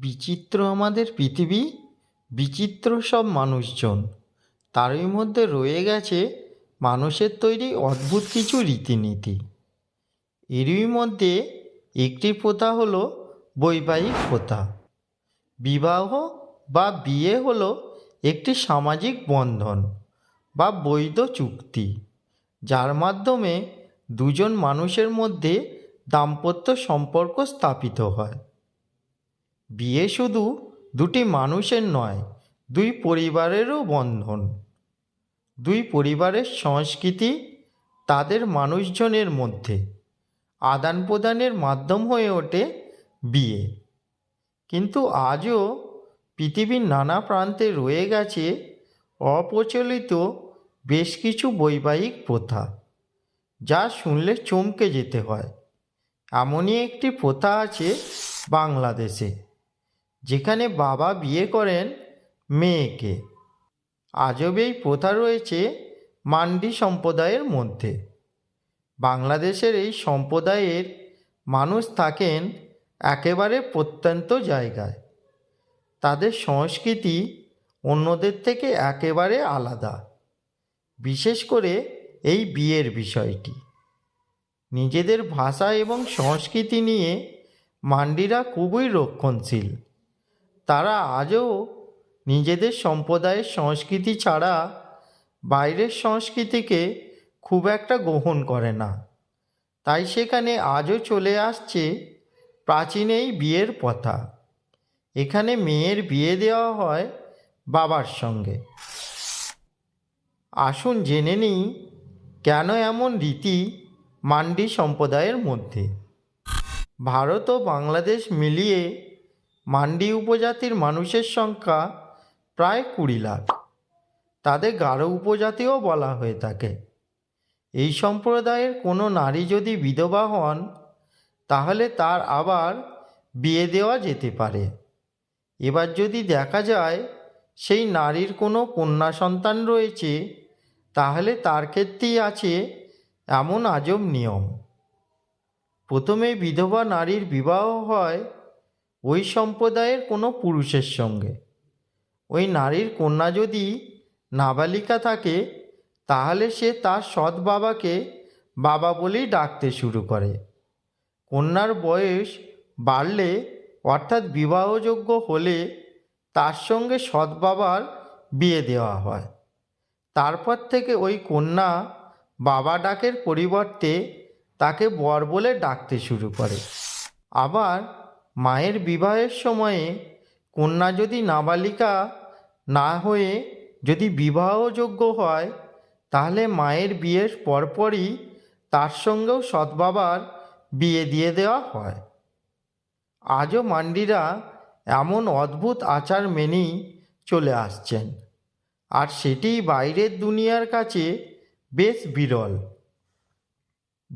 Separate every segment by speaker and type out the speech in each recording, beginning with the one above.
Speaker 1: বিচিত্র আমাদের পৃথিবী, বিচিত্র সব মানুষজন। তারই মধ্যে রয়ে গেছে মানুষের তৈরি অদ্ভুত কিছু রীতিনীতি। এরই মধ্যে একটি প্রথা হলো বৈবাহিক প্রথা। বিবাহ বা বিয়ে হলো একটি সামাজিক বন্ধন বা বৈধ চুক্তি, যার মাধ্যমে দুজন মানুষের মধ্যে দাম্পত্য সম্পর্ক স্থাপিত হয়। বিয়ে শুধু দুটি মানুষের নয়, দুই পরিবারেরও বন্ধন। দুই পরিবারের সংস্কৃতি তাদের মানুষজনের মধ্যে আদান প্রদানের মাধ্যম হয়ে ওঠে বিয়ে। কিন্তু আজও পৃথিবীর নানা প্রান্তে রয়ে গেছে অপ্রচলিত বেশ কিছু বৈবাহিক প্রথা, যা শুনলে চমকে যেতে হয়। এমনই একটি প্রথা আছে বাংলাদেশে। যেখানে বাবা বিয়ে করেন মেয়েকে। আজব এই প্রথা রয়েছে মান্ডি সম্প্রদায়ের মধ্যে। বাংলাদেশের এই সম্প্রদায়ের মানুষ থাকেন একেবারে প্রত্যন্ত জায়গায়। তাদের সংস্কৃতি অন্যদের থেকে একেবারে আলাদা। বিশেষ করে এই বিয়ের বিষয়টি। নিজেদের ভাষা এবং সংস্কৃতি নিয়ে মান্ডিরা খুবই রক্ষণশীল। তারা আজও নিজেদের সম্প্রদায়ের সংস্কৃতি ছাড়া বাইরের সংস্কৃতিকে খুব একটা গ্রহণ করে না। তাই সেখানে আজও চলে আসছে প্রাচীন এই বিয়ের প্রথা। এখানে মেয়ের বিয়ে দেওয়া হয় বাবার সঙ্গে। আসুন জেনে নিই কেন এমন রীতি মান্ডি সম্প্রদায়ের মধ্যে। ভারত ও বাংলাদেশ মিলিয়ে মান্ডি উপজাতির মানুষের সংখ্যা প্রায় কুড়ি লাখ। তাদের গারো উপজাতিও বলা হয়ে থাকে। এই সম্প্রদায়ের কোনো নারী যদি বিধবা হন, তাহলে তার আবার বিয়ে দেওয়া যেতে পারে। এবার যদি দেখা যায় সেই নারীর কোনো কন্যা সন্তান রয়েছে, তাহলে তার ক্ষেত্রেই আছে এমন আজব নিয়ম। প্রথমে বিধবা নারীর বিবাহ হয় ওই সম্প্রদায়ের কোনো পুরুষের সঙ্গে। ওই নারীর কন্যা যদি নাবালিকা থাকে, তাহলে সে তার সৎ বাবাকে বাবা বলেই ডাকতে শুরু করে। কন্যার বয়স বাড়লে, অর্থাৎ বিবাহযোগ্য হলে তার সঙ্গে সৎ বাবার বিয়ে দেওয়া হয়। তারপর থেকে ওই কন্যা বাবা ডাকের পরিবর্তে তাকে বর বলে ডাকতে শুরু করে। আবার মায়ের বিবাহের সময়ে কন্যা যদি নাবালিকা না হয়ে যদি বিবাহযোগ্য হয়, তাহলে মায়ের বিয়ের পরপরই তার সঙ্গেও সৎ বাবার বিয়ে দিয়ে দেওয়া হয়। আজও মান্ডিরা এমন অদ্ভুত আচার মেনেই চলে আসছেন। আর সেটি বাইরের দুনিয়ার কাছে বেশ বিরল।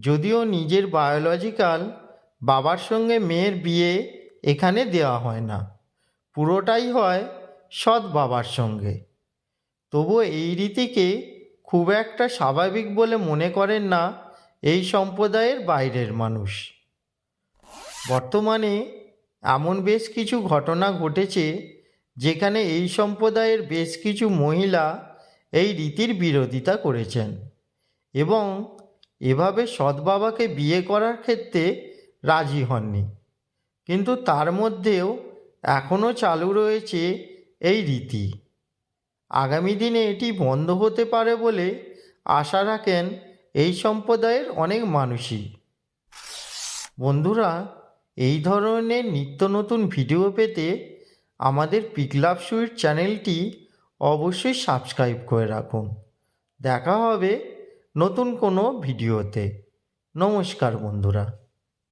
Speaker 1: যদিও নিজের বায়োলজিক্যাল বাবার সঙ্গে মেয়ের বিয়ে এখানে দেওয়া হয় না। পুরোটাই হয় সৎ বাবার সঙ্গে। তবুও এই রীতিকে খুব একটা স্বাভাবিক বলে মনে করেন না এই সম্প্রদায়ের বাইরের মানুষ। বর্তমানে এমন বেশ কিছু ঘটনা ঘটেছে যেখানে এই সম্প্রদায়ের বেশ কিছু মহিলা এই রীতির বিরোধিতা করেছেন এবং এভাবে সৎ বাবাকে বিয়ে করার ক্ষেত্রে রাজি হননি। কিন্তু তার মধ্যেও এখনও চালু রয়েছে এই রীতি। আগামী দিনে এটি বন্ধ হতে পারে বলে আশা রাখেন এই সম্প্রদায়ের অনেক মানুষই। বন্ধুরা, এই ধরনের নিত্য নতুন ভিডিও পেতে আমাদের পিকলাভ সুইট চ্যানেলটি অবশ্যই সাবস্ক্রাইব করে রাখুন। দেখা হবে নতুন কোনো ভিডিওতে। নমস্কার বন্ধুরা।